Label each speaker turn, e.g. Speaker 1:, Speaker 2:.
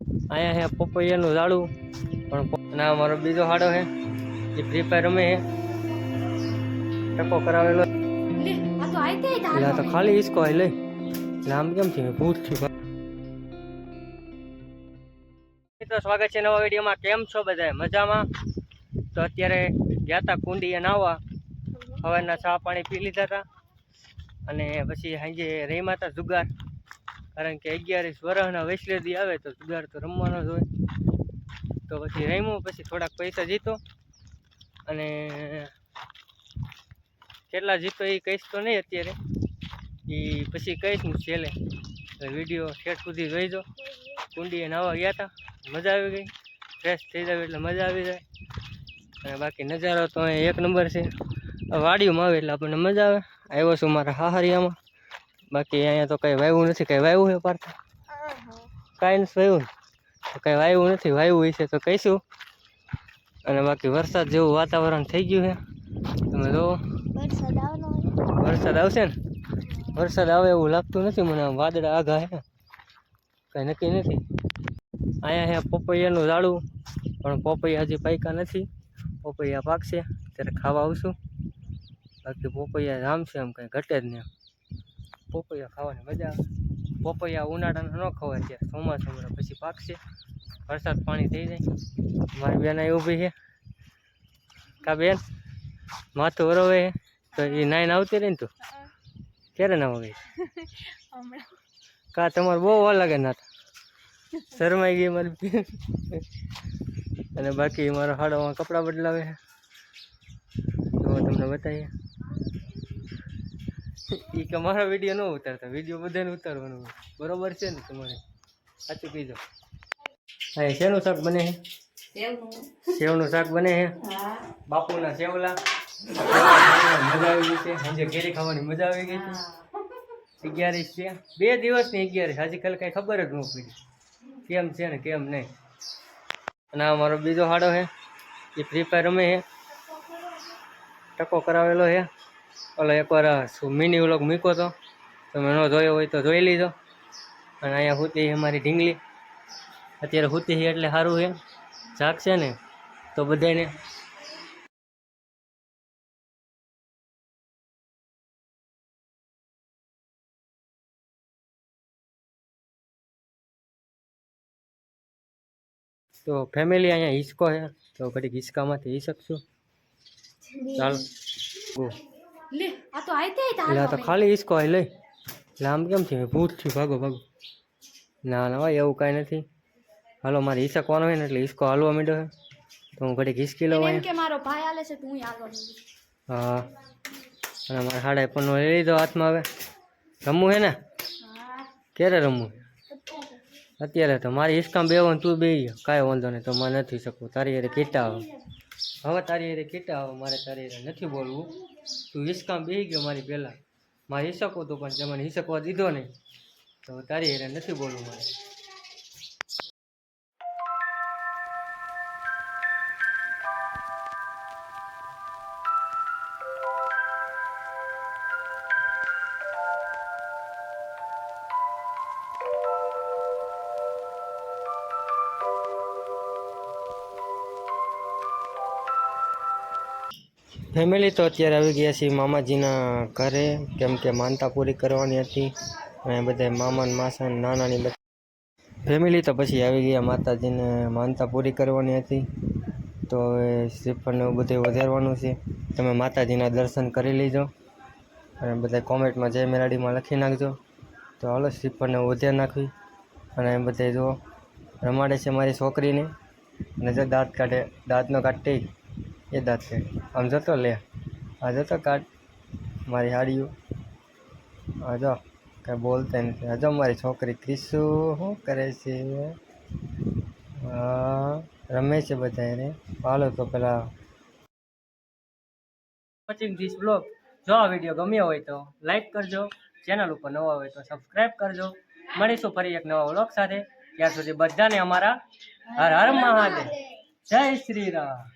Speaker 1: અહીંયા હે પપૈયાનું ઝાડું. પણ ના અને આ મારો બીજો હાડો હે. એ ફ્રી ફાયર રમે હે. ટકો કરાવેલો. એટલે તો ખાલી ઈસકો આઈ લઈ એટલે આમ કેમ છે ભૂત છું મિત્રો સ્વાગત છે નવા વિડીયોમાં. કેમ છો બધા મજામાં? તો અત્યારે ગયા હતા કુંડીએ નાવા. સવારના ચા પાણી પી લીધા હતા અને પછી સાંજે રહીમાં હતા જુગાર. કારણ કે અગિયારીસ વર્ષના વૈશ્લેદી આવે તો જુગાર તો રમવાનો જ હોય. તો પછી રમ્યો પછી થોડાક પૈસા જીતો. અને કેટલા જીતો એ કહીશ તો નહીં અત્યારે. એ પછી કહીશ ને છેલ્લે. વીડિયો છેટ સુધી જોઈજો. કુંડીએ નાહવા ગયા હતા મજા આવી ગઈ. ફ્રેશ થઈ જાય એટલે મજા આવી જાય. અને બાકી નજારો તો એક નંબર છે. વાડીઓમાં આવે એટલે આપણને મજા આવે. આવ્યો છું મારા હાહરિયામાં. બાકી અહીંયા તો કંઈ વાવ્યું નથી કંઈ વાવ્યું છે પાર્થ. કાંઈ નથી વાવ્યું કંઈ વાવ્યું નથી વાવ્યું હશે તો કહીશું. અને બાકી વરસાદ જેવું વાતાવરણ થઈ ગયું છે. તમે જુઓ
Speaker 2: વરસાદ
Speaker 1: આવશે ને? વરસાદ આવે એવું લાગતું નથી મને આમ વાદળા આઘા હે કંઈ નક્કી નથી. અહીંયા અહીંયા પપૈયાનું ઝાડું પણ પપૈયા હજી પાક્યા નથી. પપૈયા પાકશે ત્યારે ખાવા આવશું. બાકી પપૈયા જામ છે એમ કંઈ ઘટે જ નહીં. પપૈયા ખાવાની મજા આવે. પપૈયા ઉનાળાના ન ખવાય છે ચોમાસામાં પછી પાકશે. વરસાદ પાણી થઈ જાય. મારી બેન અહીં ઊભી છે. કા બેન? માથું વરવે તો એ નાઈને આવતી રહી ને તું? ક્યારે ના ગઈ? કા તમારે બહુ અલગ લાગે ના શરમાઈ ગઈ મારી અને બાકી મારો હાડોમાં કપડાં બદલાવે તો તમને બતાવીએ. એ કે મારા વીડિયો ન ઉતારતા વીડિયો બધાને ઉતારવાનું. બરોબર છે ને તમારે? સાચું કીધો. હા એ શેનું શાક બને છે સેવનું શાક બને છે બાપુના સેવલા મજા આવી ગઈ છે. સાંજે કેરી ખાવાની મજા આવી ગઈ છે. અગિયારીસ છે. બે દિવસની અગિયારીસ. હજી કાલે કાંઈ ખબર જ ન પડી. કેમ છે ને કેમ નહીં? અને આ મારો બીજો હાડો છે એ ફ્રી ફાયર રમે છે ટકો કરાવેલો છે ઓલો એકવાર મિની વ્લોગ મૂક્યો હતો તમે ન જોયો હોય તો જોઈ લીધો. અને અહીંયા હુતી અમારી ઢીંગલી. અત્યારે હુતી છે એટલે સારું છે જાગશે ને તો બધાને તો ફેમિલી અહીંયા હિંચકો છે તો ઘડીક હિંચકામાંથી હી શકશું ચાલો
Speaker 2: લે આ તો આઈ તે
Speaker 1: આ તો ખાલી ઈસકો આઈ લઈ. આમ કેમ છે? ભૂત થયું ભાગો ભાગો. ના ના ભાઈ એવું કાંઈ નથી. હાલો મારે હિંચકવાનો હોય ને એટલે હિંચકો હાલવા માંડ્યો છે. તો હું ઘડીક હિંચકી લઉં
Speaker 2: એમ કે મારો ભાઈ આલે છે તું હાલવા
Speaker 1: હા. અને મારા હાડા પણ લઈ લીધો હાથમાં હવે. રમવું હે ને? ક્યારે રમવું? અત્યારે તો મારી હિસકામ બે તું બે. કાંઈ વાંધો નહીં તો મારે નથી શકું. તારી હારે કેટલા આવે. હવે તારી હારે કેટલા આવે મારે તારી હારે નથી બોલવું. તું હિસકામ બેસી ગયો મારી પહેલાં. મારે હિસકો હતો પણ તે મને હિસકવા દીધો નહીં. તો તારી હેરાન નથી બોલવું મારે. ફેમિલી તો અત્યારે આવી ગયા છીએ મામાજીના ઘરે, કેમ કે માનતા પૂરી કરવાની હતી. અને બધા મામા ને માસા નાનાની બધી ફેમિલી તો પછી આવી ગયા, માતાજીને માનતા પૂરી કરવાની હતી. તો હવે શ્રીફળને એવું બધું વધારવાનું છે. તમે માતાજીના દર્શન કરી લેજો. અને બધા કોમેન્ટમાં જય મેરાડીમાં લખી નાખજો. તો હાલો શ્રીફળને વધારી નાખવી. અને બધા જો રમાડે છે મારી છોકરીને. અને જો દાંત કાઢે, દાંતનો કાઢે એ દાંત કાઢે આમ જતો લે આ જતો કાઢ મારી હાડીઓ આ જો કાંઈ બોલતા નથી આ જો મારી છોકરી ક્રિશુ શું કરે છે હા રમે છે બધા એને હાલો તો પેલા વોચિંગ ધીસ બ્લોગ જો આ વીડિયો ગમ્યો હોય તો લાઈક કરજો ચેનલ ઉપર નવા હોય તો સબસ્ક્રાઈબ કરજો મળીશું ફરી એક નવા વ્લોગ સાથે ત્યાં સુધી બધાને અમારા હર હર મહાદેવ જય શ્રી રામ